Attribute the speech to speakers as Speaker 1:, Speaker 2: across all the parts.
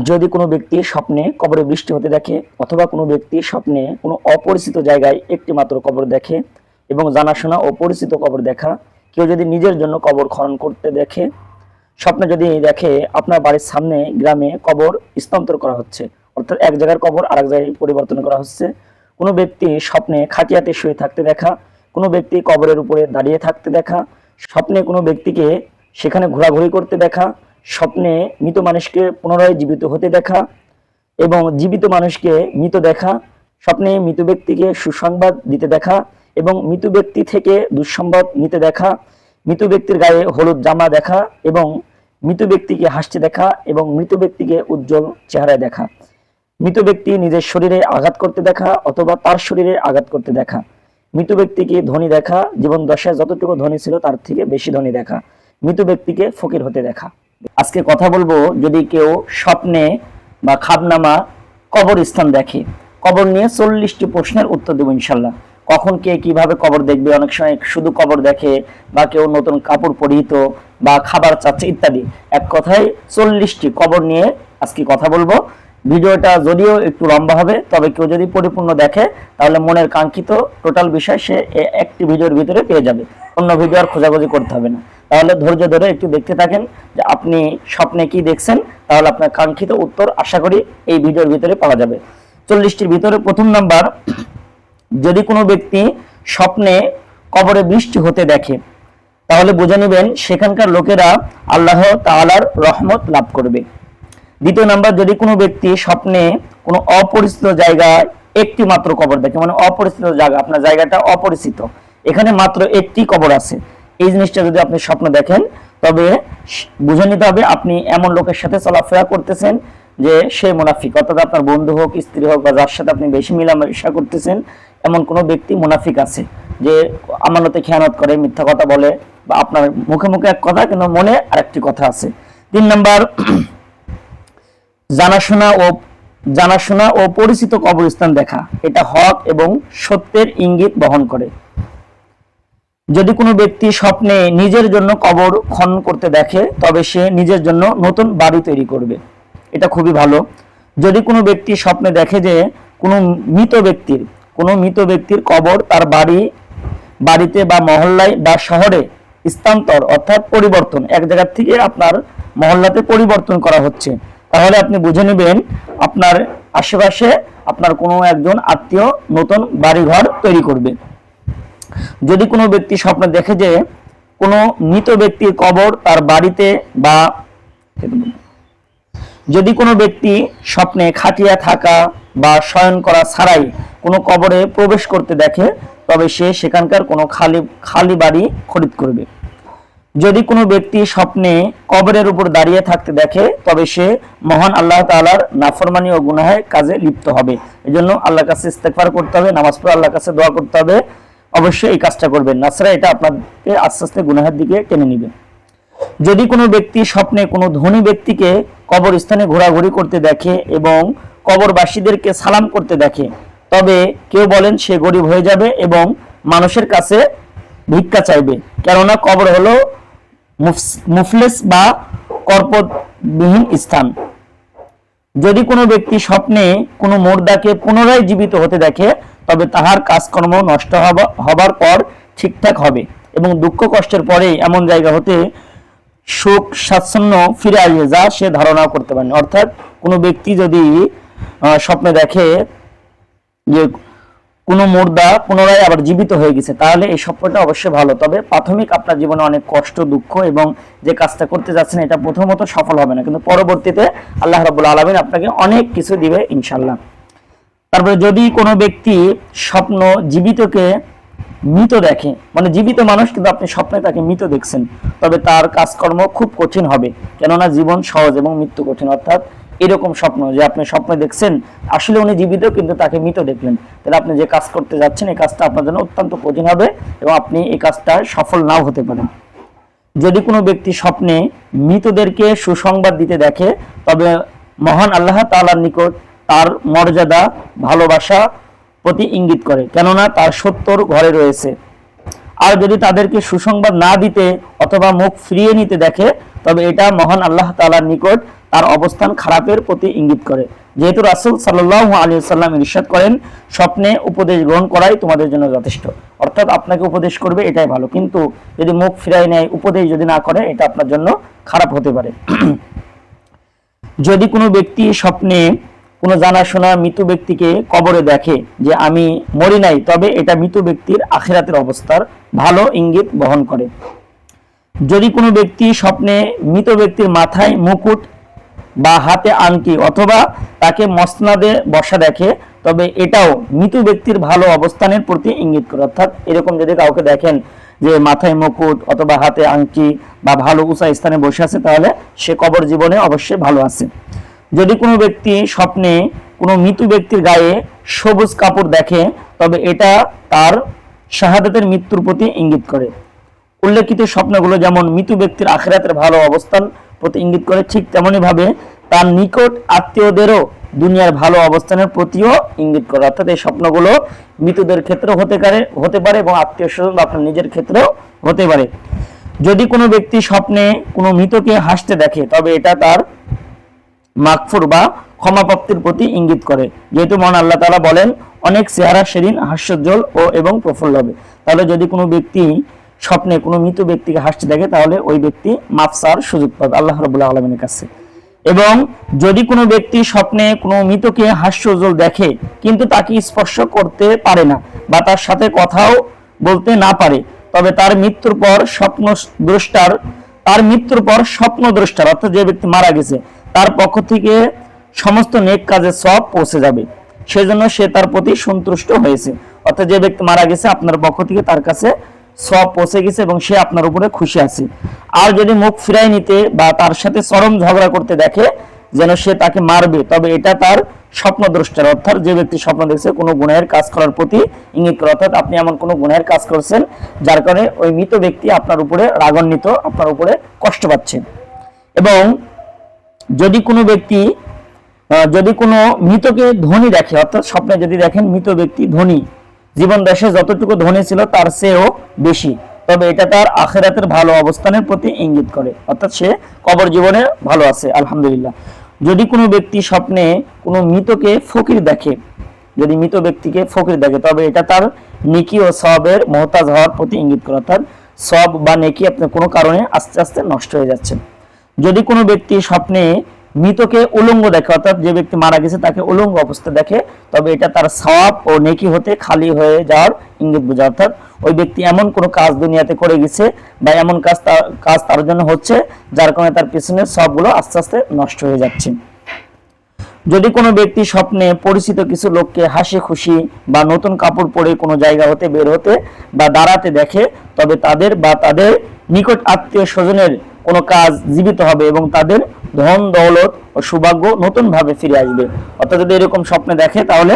Speaker 1: যদি কোনো ব্যক্তি স্বপ্নে কবরে বৃষ্টি হতে দেখে অথবা কোনো ব্যক্তি স্বপ্নে কোনো অপরিচিত জায়গায় একটি মাত্র কবর দেখে এবং জানাশোনা ও পরিচিত কবর দেখা, কেউ যদি নিজের জন্য কবর খনন করতে দেখে, স্বপ্নে যদি দেখে আপনার বাড়ির সামনে গ্রামে কবর স্থানান্তর করা হচ্ছে, অর্থাৎ এক জায়গার কবর আরেক জায়গায় পরিবর্তন করা হচ্ছে, কোনো ব্যক্তি স্বপ্নে খাটিয়াতে শুয়ে থাকতে দেখা, কোনো ব্যক্তি কবরের উপরে দাঁড়িয়ে থাকতে দেখা, স্বপ্নে কোনো ব্যক্তিকে সেখানে ঘোরাঘুরি করতে দেখা স্বপ্নে মৃত মানুষকে পুনরায় জীবিত হতে দেখা এবং জীবিত মানুষকে মৃত দেখা, স্বপ্নে মৃত ব্যক্তিকে সুসংবাদ দিতে দেখা এবং মৃত ব্যক্তি থেকে দুঃসংবাদ নিতে দেখা, মৃত ব্যক্তির গায়ে হলুদ জামা দেখা এবং মৃত ব্যক্তিকে হাসতে দেখা এবং মৃত ব্যক্তিকে উজ্জ্বল চেহারায় দেখা, মৃত ব্যক্তি নিজের শরীরে আঘাত করতে দেখা অথবা তার শরীরে আঘাত করতে দেখা, মৃত ব্যক্তিকে ধনী দেখা, জীবন দশায় যতটুকু ধনী ছিল তার থেকে বেশি ধনী দেখা, মৃত ব্যক্তিকে ফকির হতে দেখা। আজকে কথা বলব যদি কেউ স্বপ্নে বা খাবনামা কবরস্থান দেখে, কবর নিয়ে চল্লিশটি প্রশ্নের উত্তর দেবো ইনশাল্লাহ। কখন কে কীভাবে কবর দেখবে? অনেক সময় শুধু কবর দেখে বা কেউ নতুন কাপড় পরিহিত বা খাবার চাচ্ছে ইত্যাদি। এক কথায় চল্লিশটি কবর নিয়ে আজকে কথা বলব। ভিডিওটা যদিও একটু লম্বা হবে, তবে কেউ যদি পরিপূর্ণ দেখে, তাহলে মনের কাঙ্ক্ষিত টোটাল বিষয় সে একটি ভিডিওর ভিতরে পেয়ে যাবে। অন্য ভিডিও আর খোঁজাখুঁজি করতে হবে না। তাহলে ধৈর্য ধরে একটু দেখতে থাকেন যে আপনি স্বপ্নে কি দেখছেন, তাহলে আপনার কাঙ্ক্ষিত উত্তর আশা করি এই ভিডিওর ভিতরে পাওয়া যাবে। চল্লিশটির ভিতরে প্রথম নাম্বার, যদি কোনো ব্যক্তি স্বপ্নে কবরে বৃষ্টি হতে দেখে, তাহলে বুঝে নেবেন সেখানকার লোকেরা আল্লাহ তাআলার রহমত লাভ করবে। দ্বিতীয় নাম্বার, যদি কোনো ব্যক্তি স্বপ্নে কোনো অপরিচিত জায়গায় একটি মাত্র কবর দেখে মানে অপরিচিত জায়গা, আপনার জায়গাটা অপরিচিত, এখানে মাত্র একটি কবর আছে এই জিনিসটা যদি আপনি স্বপ্ন দেখেন, তবে বুঝে নিতে হবে আপনি এমন লোকের সাথে চলাফেরা করতেছেন যে সে মুনাফিক। অর্থাৎ আপনার বন্ধু হোক, স্ত্রী হোক বা যার সাথে আপনি বেশি মিলামেশা করতেছেন, এমন কোনো ব্যক্তি মুনাফিক আছে যে আমানতে খেয়ানত করে, মিথ্যা কথা বলে বা আপনার মুখে মুখে এক কথা কিন্তু মনে আরেকটি কথা আছে। তিন নাম্বার, জানাশোনা ও জানাশোনা ও পরিচিত কবরস্থান দেখা। এটা হক এবং সত্যের ইঙ্গিত বহন করে। যদি কোনো ব্যক্তি স্বপ্নে নিজের জন্য কবর খনন করতে দেখে, তবে সে নিজের জন্য নতুন বাড়ি তৈরি করবে। এটা খুবই ভালো। যদি কোনো ব্যক্তি স্বপ্নে দেখে যে কোনো মৃত ব্যক্তির, কোনো মৃত ব্যক্তির কবর তার বাড়ি, বাড়িতে বা মহল্লায় বা শহরে স্থানান্তর অর্থাৎ পরিবর্তন, এক জায়গার থেকে আপনার মহল্লাতে পরিবর্তন করা হচ্ছে, তাহলে আপনি বুঝে নেবেন আপনার আশেপাশে আপনার কোনো একজন আত্মীয় নতুন বাড়িঘর তৈরি করবে। যদি কোনো ব্যক্তি স্বপ্নে দেখে যে কোনো মৃত ব্যক্তির কবর তার বাড়িতে বা যদি কোনো ব্যক্তি স্বপ্নে খাটিয়া থাকা বা শয়ন করা ছাড়াই কোনো কবরে প্রবেশ করতে দেখে, তবে সে সেখানকার কোনো খালি খালি বাড়ি খরিদ করবে। যদি কোনো ব্যক্তি স্বপ্নে কবরের উপর দাঁড়িয়ে থাকতে দেখে, তবে সে মহান আল্লাহ তাআলার নাফরমানি ও গুনাহে কাজে লিপ্ত হবে। এজন্য আল্লাহর কাছে ইস্তেগফার করতে হবে, নামাজ পড়ে আল্লাহর কাছে দোয়া করতে হবে। অবশ্যই এই কাজটা করবেন। নাছাড়া এটা আপনাকে আস্তে আস্তে গুনাহের দিকে টেনে নিবে। যদি কোনো ব্যক্তি স্বপ্নে কোনো ধনী ব্যক্তিকে কবরস্থানে ঘোরাঘুরি করতে দেখে এবং কবরবাসীদেরকে সালাম করতে দেখে, তবে কেউ বলেন সে গরিব হয়ে যাবে এবং মানুষের কাছে ভিক্ষা চাইবে। কেননা কবর হলো মুফলেস বা কর্পবিহীন স্থান। যদি কোনো ব্যক্তি স্বপ্নে কোনো মোর্দাকে পুনরায় জীবিত হতে দেখে তবে তাহার কাজকর্ম নষ্ট হবা- হবার পর ঠিকঠাক হবে এবং দুঃখ কষ্টের পরে এমন জায়গা হতে সুখ স্বাচ্ছন্দ্য ফিরে আসবে যা সে ধারণা করতে পারে না। অর্থাৎ কোনো ব্যক্তি যদি স্বপ্নে দেখে যে কোনো মুর্দা পুনরায় আবার জীবিত হয়ে গেছে, তাহলে এই স্বপ্নটা অবশ্যই ভালো। তবে প্রাথমিক আপনার জীবনে অনেক কষ্ট, দুঃখ এবং যে কাজটা করতে যাচ্ছেন, এটা প্রথমত সফল হবে না। কিন্তু পরবর্তীতে আল্লাহ রাবুল আলমিন আপনাকে অনেক কিছু দিবে ইনশাল্লাহ তারপরে যদি কোনো ব্যক্তি স্বপ্ন জীবিতকে মৃত দেখে মানে জীবিত মানুষ কিন্তু আপনি স্বপ্নে তাকে মৃত দেখছেন, তবে তার কাজকর্ম খুব কঠিন হবে। কেননা জীবন সহজ এবং মৃত্যু কঠিন, অর্থাৎ এরকম স্বপ্ন যে আপনি স্বপ্নে দেখছেন, আসলে উনি জীবিত কিন্তু তাকে মৃত দেখলেন। তাহলে আপনি যে কাজ করতে যাচ্ছেন, এই কাজটা আপনার জন্য অত্যন্ত কঠিন হবে এবং আপনি এই কাজটা সফল নাও হতে পারেন। যদি কোনো ব্যক্তি স্বপ্নে মৃতদেরকে সুসংবাদ দিতে দেখে, তবে মহান আল্লাহ তাআলার নিকট তার মর্যাদা, ভালোবাসা প্রতি ইঙ্গিত করে। কেননা তার সত্তর ঘরে রয়েছে। আর যদি তাদেরকে সুসংবাদ না দিতে অথবা মুখ ফিরিয়ে নিতে দেখে, তবে এটা মহান আল্লাহ তাআলার নিকট তার অবস্থান খারাপের প্রতি ইঙ্গিত করে। যেহেতু রাসূল সাল্লাল্লাহু আলাইহি সাল্লাম ইরশাদ করেন, স্বপ্নে উপদেশ গ্রহণ করাই তোমাদের জন্য যথেষ্ট। অর্থাৎ আপনাকে উপদেশ করবে এটাই ভালো। কিন্তু যদি মুখ ফিরাই নেয়, উপদেশ যদি না করে, এটা আপনার জন্য খারাপ হতে পারে। যদি কোনো ব্যক্তি স্বপ্নে কোনো জানাশোনা মৃত ব্যক্তিকে কবরে দেখে যে আমি মরি নাই, তবে এটা মৃত ব্যক্তির আখেরাতের অবস্থার ভালো ইঙ্গিত বহন করে। যদি কোনো ব্যক্তি স্বপ্নে মৃত ব্যক্তির মাথায় মুকুট বা হাতে আংটি অথবা তাকে মসনাদে বসা দেখে, তবে এটাও মৃত ব্যক্তির ভালো অবস্থানের প্রতি ইঙ্গিত করে। অর্থাৎ এরকম যদি কাউকে দেখেন যে মাথায় মুকুট অথবা হাতে আংটি বা ভালো উঁচা স্থানে বসে আছে, তাহলে সে কবর জীবনে অবশ্যই ভালো আছে। যদি কোনো ব্যক্তি স্বপ্নে কোনো মৃত ব্যক্তির গায়ে সবুজ কাপড় দেখে, তবে এটা তার শাহাদাতের মৃত্যুর প্রতি ইঙ্গিত করে। উল্লেখিত স্বপ্নগুলো যেমন মৃত ব্যক্তির আখেরাতের ভালো অবস্থান প্রতি ইঙ্গিত করে, ঠিক তেমনি ভাবে তার নিকট আত্মীয়দেরও দুনিয়ার ভালো অবস্থানের প্রতিও ইঙ্গিত করে। অর্থাৎ এই স্বপ্নগুলো মৃতদের ক্ষেত্রে হতে পারে হতে পারে এবং আত্মীয় স্বজন বা আপনার নিজের ক্ষেত্রেও হতে পারে। যদি কোনো ব্যক্তি স্বপ্নে কোনো মৃতকে হাসতে দেখে, তবে এটা তার মাগফুর বা ক্ষমাপ্রাপ্তির প্রতি ইঙ্গিত করে। যেহেতু মহান আল্লাহ তাআলা বলেন, অনেক চেহারা সেদিন হাস্যোজ্জ্বল ও এবং প্রফুল্ল হবে। তাহলে যদি কোনো ব্যক্তি স্বপ্নে কোনো মৃত ব্যক্তিকে হাসতে দেখে, তাহলে ওই ব্যক্তি মাফসার সুযোগ পাবে আল্লাহ রবুল্লাহ আলমিনের কাছে। এবং যদি কোনো ব্যক্তি স্বপ্নে কোনো মৃতকে হাস্যোজ্জ্বল দেখে, কিন্তু তাকে স্পর্শ করতে পারে না বা তার সাথে কথাও বলতে না পারে, তবে তার মৃত্যুর পর স্বপ্ন দ্রষ্টার তার মৃত্যুর পর স্বপ্ন দ্রষ্টার অর্থাৎ যে ব্যক্তি মারা গেছে তার পক্ষ থেকে সমস্ত নেক কাজে সব পৌঁছে যাবে। সেজন্য সে তার প্রতি সন্তুষ্ট হয়েছে। অর্থাৎ যে ব্যক্তি মারা গেছে, আপনার পক্ষ থেকে তার কাছে সব পৌঁছে গেছে এবং সে আপনার উপরে খুশি আছে। আর যদি মুখ ফিরাই নিতে বা তার সাথে চরম ঝগড়া করতে দেখে যেন সে তাকে মারবে, তবে এটা তার স্বপ্ন স্বপ্নদ্রষ্টার। অর্থাৎ যে ব্যক্তি স্বপ্ন দেখছে, কোনো গুণের কাজ করার প্রতি ইঙ্গিত করে। অর্থাৎ আপনি এমন কোনো গুণের কাজ করছেন যার কারণে ওই মৃত ব্যক্তি আপনার উপরে রাগান্বিত, আপনার উপরে কষ্ট পাচ্ছে। এবং যদি কোনো ব্যক্তি যদি কোনো মৃতকে ধনী দেখে, অর্থাৎ স্বপ্নে যদি দেখেন মৃত ব্যক্তি ধনী, জীবন দেশে যতটুকু ধনী ছিল তার চেয়েও বেশি, তবে এটা তার আখেরাতের ভালো অবস্থানের প্রতি ইঙ্গিত করে, অর্থাৎ সে কবর জীবনে ভালো আছে, আলহামদুলিল্লাহ। যদি কোনো ব্যক্তি স্বপ্নে কোনো মৃতকে ফকির দেখে, যদি মৃত ব্যক্তিকে ফকির দেখে, তবে এটা তার নেকি ও সবের মহতাজ হওয়ার প্রতি ইঙ্গিত করে, অর্থাৎ সব বা নেকি আপনার কোনো কারণে আস্তে আস্তে নষ্ট হয়ে যাচ্ছে। যদি কোনো ব্যক্তি স্বপ্নে মৃতকে উলঙ্গ দেখে, অর্থাৎ যে ব্যক্তি মারা গেছে তাকে উলঙ্গ অবস্থা দেখে, তবে এটা তার সওয়াব ও নেকি হতে খালি হয়ে যাওয়ার ইঙ্গিত বোঝা। অর্থাৎ ওই ব্যক্তি এমন কোনো কাজ দুনিয়াতে করে গেছে বা এমন কাজ কাজ তার জন্য হচ্ছে যার কারণে তার পিছনের সবগুলো আস্তে আস্তে নষ্ট হয়ে যাচ্ছে। যদি কোনো ব্যক্তি স্বপ্নে পরিচিত কিছু লোককে হাসি খুশি বা নতুন কাপড় পরে কোনো জায়গা হতে, বের হতে বা দাঁড়াতে দেখে, তবে তাদের বা তাদের নিকট আত্মীয় স্বজনের কোনো কাজ জীবিত হবে এবং তাদের ধন, দৌলত ও সৌভাগ্য নতুন ভাবে ফিরে আসবে। অর্থাৎ যদি এরকম স্বপ্নে দেখে, তাহলে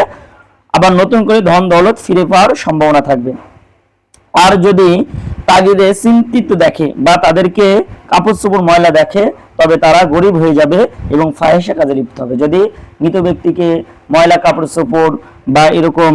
Speaker 1: আবার নতুন করে ধন, দৌলত ফিরে পাওয়ার সম্ভাবনা থাকবে। আর যদি তাগিদে চিন্তিত দেখে বা তাদেরকে কাপড় চোপড়, ময়লা দেখে, তবে তারা গরিব হয়ে যাবে এবং ফাহেসা কাজে লিপ্ত হবে। যদি মৃত ব্যক্তিকে ময়লা, কাপড় চোপড় বা এরকম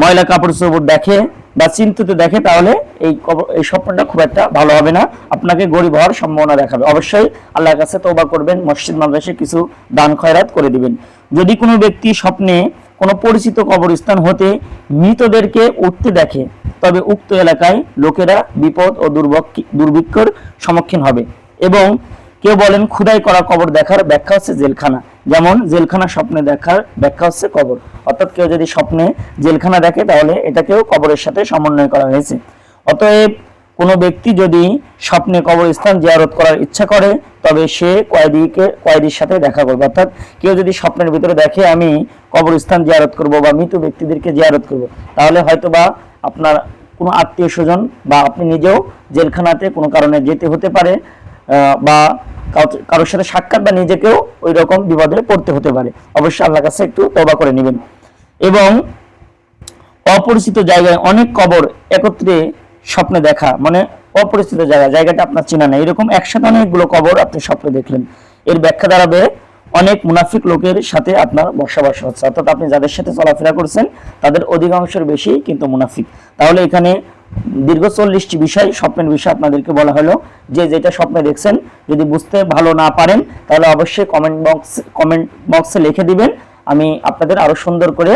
Speaker 1: ময়লা, কাপড় চোপড় দেখে বা চিন্তিত দেখে তাহলে এই এই স্বপ্নটা খুব একটা ভালো হবে না। আপনাকে গরিব হওয়ার সম্ভাবনা দেখাবে। অবশ্যই আল্লাহর কাছে তওবা করবেন, মসজিদ মাদ্রাসে কিছু দান খয়রাত করে দিবেন। যদি কোনো ব্যক্তি স্বপ্নে কোনো পরিচিত কবরস্থান হতে মৃতদেরকে উঠতে দেখে, তবে উক্ত এলাকায় লোকেরা বিপদ ও দুর্ভক্ষ- দুর্ভিক্ষর সম্মুখীন হবে। এবং কেউ বলেন, খুদাই করা কবর দেখার ব্যাখ্যা হচ্ছে জেলখানা। যেমন জেলখানা স্বপ্নে দেখার ব্যাখ্যা হচ্ছে কবর। অর্থাৎ কেউ যদি স্বপ্নে জেলখানা দেখে, তাহলে এটাকেও কবরের সাথে সমন্বয় করা হয়েছে। অতএব কোনো ব্যক্তি যদি স্বপ্নে কবরস্থান জিয়ারত করার ইচ্ছা করে, তবে সে কয়েদিকে, কয়েদির সাথে দেখা করবে। অর্থাৎ কেউ যদি স্বপ্নের ভিতরে দেখে, আমি কবরস্থান জিয়ারত করব বা মৃত ব্যক্তিদেরকে জিয়ারত করব তাহলে হয়তো বা আপনার কোনো আত্মীয় স্বজন বা আপনি নিজেও জেলখানাতে কোনো কারণে যেতে হতে পারে। বা কারোর সাথে সাক্ষাৎ বা নিজেকেও ওই রকম বিপদে পড়তে হতে পারে। অবশ্যই আল্লাহর কাছে একটু তবা করে নেবেন। এবং অপরিচিত জায়গায় অনেক কবর একত্রে স্বপ্নে দেখা মানে অপরিচিত জায়গা, জায়গাটা আপনার চেনা নেই। এরকম একসাথে অনেকগুলো কবর আপনি স্বপ্নে দেখলেন। এর ব্যাখ্যা দাঁড়াবে অনেক মুনাফিক লোকের সাথে আপনার বসবাস হচ্ছে। অর্থাৎ আপনি যাদের সাথে চলাফেরা করছেন, তাদের অধিকাংশের বেশি কিন্তু মুনাফিক। তাহলে এখানে দীর্ঘ চল্লিশটি বিষয়, স্বপ্নের বিষয় আপনাদেরকে বলা হলো। যে যেটা স্বপ্নে দেখছেন, যদি বুঝতে ভালো না পারেন, তাহলে অবশ্যই কমেন্ট বক্স কমেন্ট বক্সে লিখে দিবেন। আমি আপনাদের আরও সুন্দর করে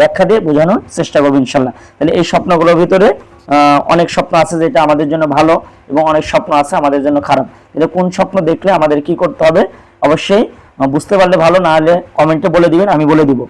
Speaker 1: ব্যাখ্যা দিয়ে বোঝানোর চেষ্টা করব ইনশাল্লাহ। তাহলে এই স্বপ্নগুলোর ভিতরে অনেক স্বপ্ন আছে যেটা আমাদের জন্য ভালো এবং অনেক স্বপ্ন আছে আমাদের জন্য খারাপ। এটা কোন স্বপ্ন দেখলে আমাদের কি করতে হবে? অবশ্যই বুঝতে পারলে ভালো, না হলে কমেন্টে বলে দিবেন, আমি বলে দিব।